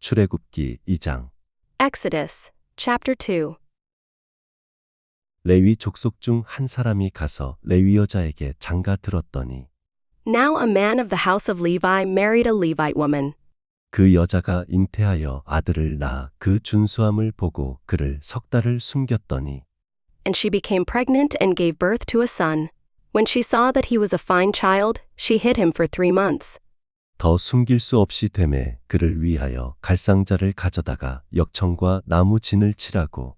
출애굽기 2장 Exodus, chapter 2. 레위 족속 중 한 사람이 가서 레위 여자에게 장가 들었더니 Now a man of the house of Levi married a Levite woman. 그 여자가 잉태하여 아들을 낳아 그 준수함을 보고 그를 석 달을 숨겼더니 And she became pregnant and gave birth to a son. When she saw that he was a fine child, she hid him for three months. 더 숨길 수 없이 되매 그를 위하여 갈상자를 가져다가 역청과 나무 진을 칠하고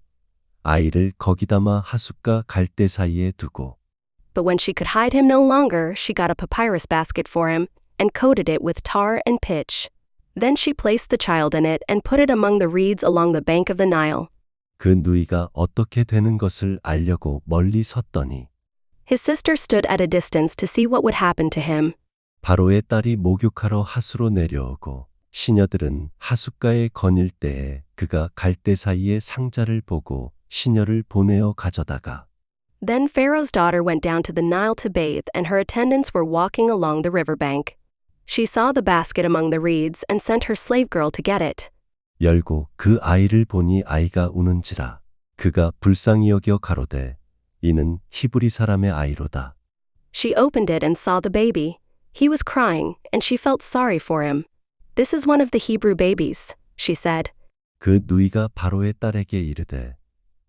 아이를 거기다마 하숫과 갈대 사이에 두고 But when she could hide him no longer, she got a papyrus basket for him and coated it with tar and pitch. Then she placed the child in it and put it among the reeds along the bank of the Nile. 그 누이가 어떻게 되는 것을 알려고 멀리 섰더니 His sister stood at a distance to see what would happen to him. 바로의 딸이 목욕하러 하수로 내려오고 시녀들은 하숫가에 거닐 때에 그가 갈대 사이에 상자를 보고 시녀를 보내어 가져다가 Then Pharaoh's daughter went down to the Nile to bathe, and her attendants were walking along the river bank. She saw the basket among the reeds and sent her slave girl to get it. 열고 그 아이를 보니 아이가 우는지라 그가 불쌍히 여겨 가로되 이는 히브리 사람의 아이로다 She opened it and saw the baby. He was crying, and she felt sorry for him. This is one of the Hebrew babies, she said. 그 누이가 바로의 딸에게 이르되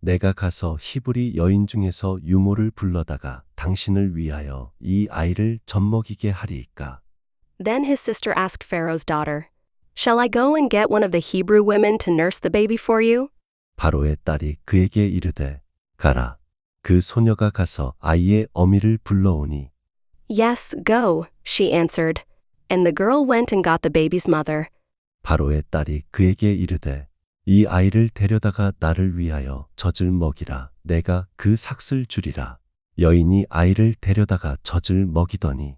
내가 가서 히브리 여인 중에서 유모를 불러다가 당신을 위하여 이 아이를 젖먹이게 하리이까 Then his sister asked Pharaoh's daughter, Shall I go and get one of the Hebrew women to nurse the baby for you? 바로의 딸이 그에게 이르되 가라 그 소녀가 가서 아이의 어미를 불러오니 Yes, go, she answered. And the girl went and got the baby's mother. 바로의 딸이 그에게 이르되 이 아이를 데려다가 나를 위하여 젖을 먹이라 내가 그 삭슬 주리라 여인이 아이를 데려다가 젖을 먹이더니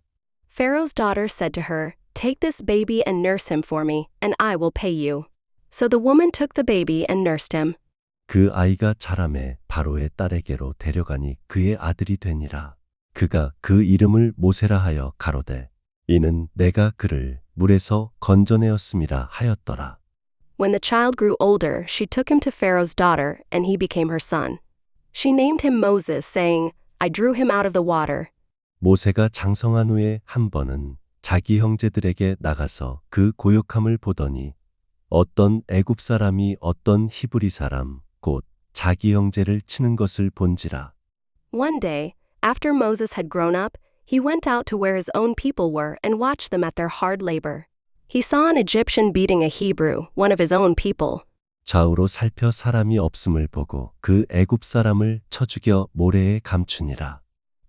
Pharaoh's daughter said to her, Take this baby and nurse him for me, and I will pay you. So the woman took the baby and nursed him. 그 아이가 자라매 바로의 딸에게로 데려가니 그의 아들이 되니라 그가 그 이름을 모세라 하여 가로되 이는 내가 그를 물에서 건져내었음이라 하였더라 When the child grew older, she took him to Pharaoh's daughter, and he became her son. She named him Moses, saying, I drew him out of the water. 모세가 장성한 후에 한 번은 자기 형제들에게 나가서 그 고역함을 보더니 어떤 애굽 사람이 어떤 히브리 사람 곧 자기 형제를 치는 것을 본지라 One day, after Moses had grown up, he went out to where his own people were and watched them at their hard labor. He saw an Egyptian beating a Hebrew, one of his own people. 좌우로 살펴 사람이 없음을 보고 그 애굽 사람을 쳐 죽여 모래에 감추니라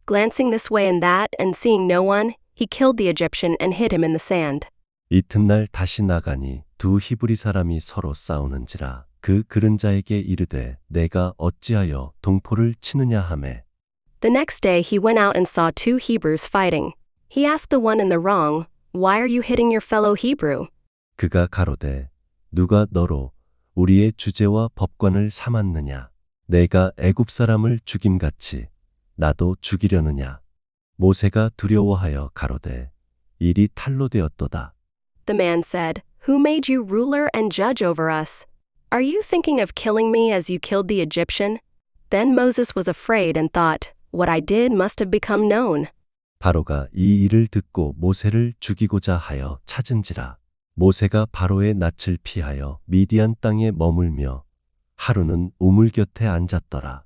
Glancing this way and that, and seeing no one, he killed the Egyptian and hid him in the sand. 이튿날 다시 나가니 두 히브리 사람이 서로 싸우는지라 그 그른 자에게 이르되 내가 어찌하여 동포를 치느냐 하매 The next day he went out and saw two Hebrews fighting. He asked the one in the wrong, Why are you hitting your fellow Hebrew? 그가 가로되 누가 너로 우리의 주제와 법관을 삼았느냐 내가 애굽 사람을 죽임같이 나도 죽이려느냐 모세가 두려워하여 가로되 일이 탈로 되었도다 The man said, Who made you ruler and judge over us? Are you thinking of killing me as you killed the Egyptian? Then Moses was afraid and thought, What I did must have become known. 바로가 이 일을 듣고 모세를 죽이고자 하여 찾은지라 모세가 바로의 낯을 피하여 미디안 땅에 머물며 하루는 우물 곁에 앉았더라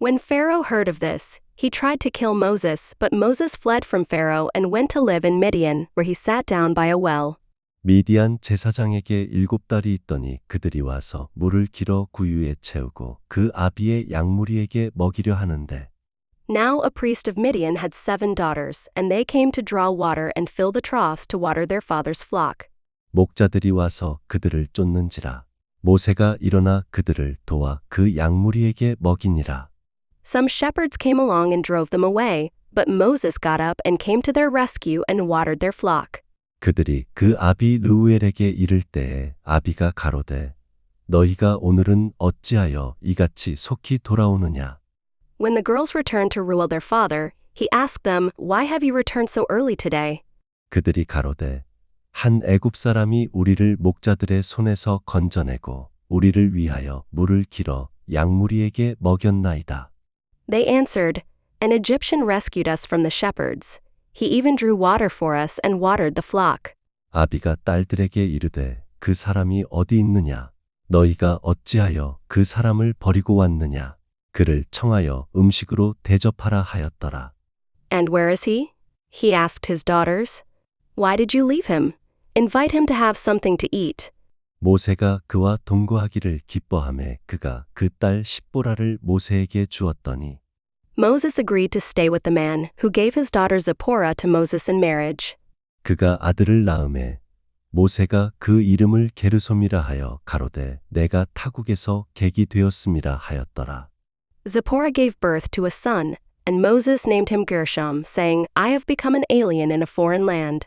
When Pharaoh heard of this, he tried to kill Moses, but Moses fled from Pharaoh and went to live in Midian, where he sat down by a well. 미디안 제사장에게 일곱 딸이 있더니 그들이 와서 물을 길어 구유에 채우고 그 아비의 양무리에게 먹이려 하는데 Now a priest of Midian had seven daughters, and they came to draw water and fill the troughs to water their father's flock. 목자들이 와서 그들을 쫓는지라 모세가 일어나 그들을 도와 그 양무리에게 먹이니라 Some shepherds came along and drove them away, but Moses got up and came to their rescue and watered their flock. 그들이 그 아비 르우엘에게 이를 때에 아비가 가로되 너희가 오늘은 어찌하여 이같이 속히 돌아오느냐 When the girls returned to Ruel their father, he asked them, Why have you returned so early today? 그들이 가로되 한 애굽 사람이 우리를 목자들의 손에서 건져내고 우리를 위하여 물을 길어 양무리에게 먹였나이다. They answered, An Egyptian rescued us from the shepherds. He even drew water for us and watered the flock. 아비가 딸들에게 이르되 그 사람이 어디 있느냐? 너희가 어찌하여 그 사람을 버리고 왔느냐? 그를 청하여 음식으로 대접하라 하였더라. And where is he? He asked his daughters. Why did you leave him? Invite him to have something to eat. 모세가 그와 동거하기를 기뻐하매 그가 그 딸 십보라를 모세에게 주었더니 Moses agreed to stay with the man who gave his daughter Zipporah to Moses in marriage. 그가 아들을 낳음에 모세가 그 이름을 게르솜이라 하여 가로되 내가 타국에서 객이 되었음이라 하였더라. Zipporah gave birth to a son, and Moses named him Gershom, saying, I have become an alien in a foreign land.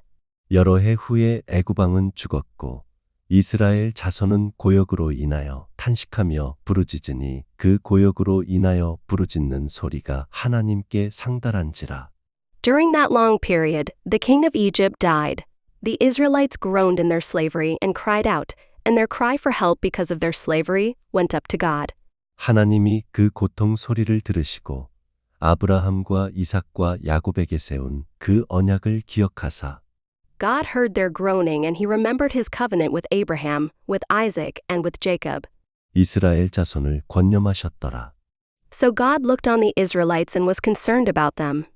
여러 해 후에 애구방은 죽었고 이스라엘 자손은 고역으로 인하여 탄식하며 부르짖으니 그 고역으로 인하여 부르짖는 소리가 하나님께 상달한지라. During that long period, the king of Egypt died. The Israelites groaned in their slavery and cried out, and their cry for help because of their slavery went up to God. 하나님이 그 고통 소리를 들으시고 아브라함과 이삭과 야곱에게 세운 그 언약을 기억하사 God heard their groaning, and he remembered his covenant with Abraham, with Isaac, and with Jacob. 이스라엘 자손을 권념하셨더라. So God looked on the Israelites and was concerned about them.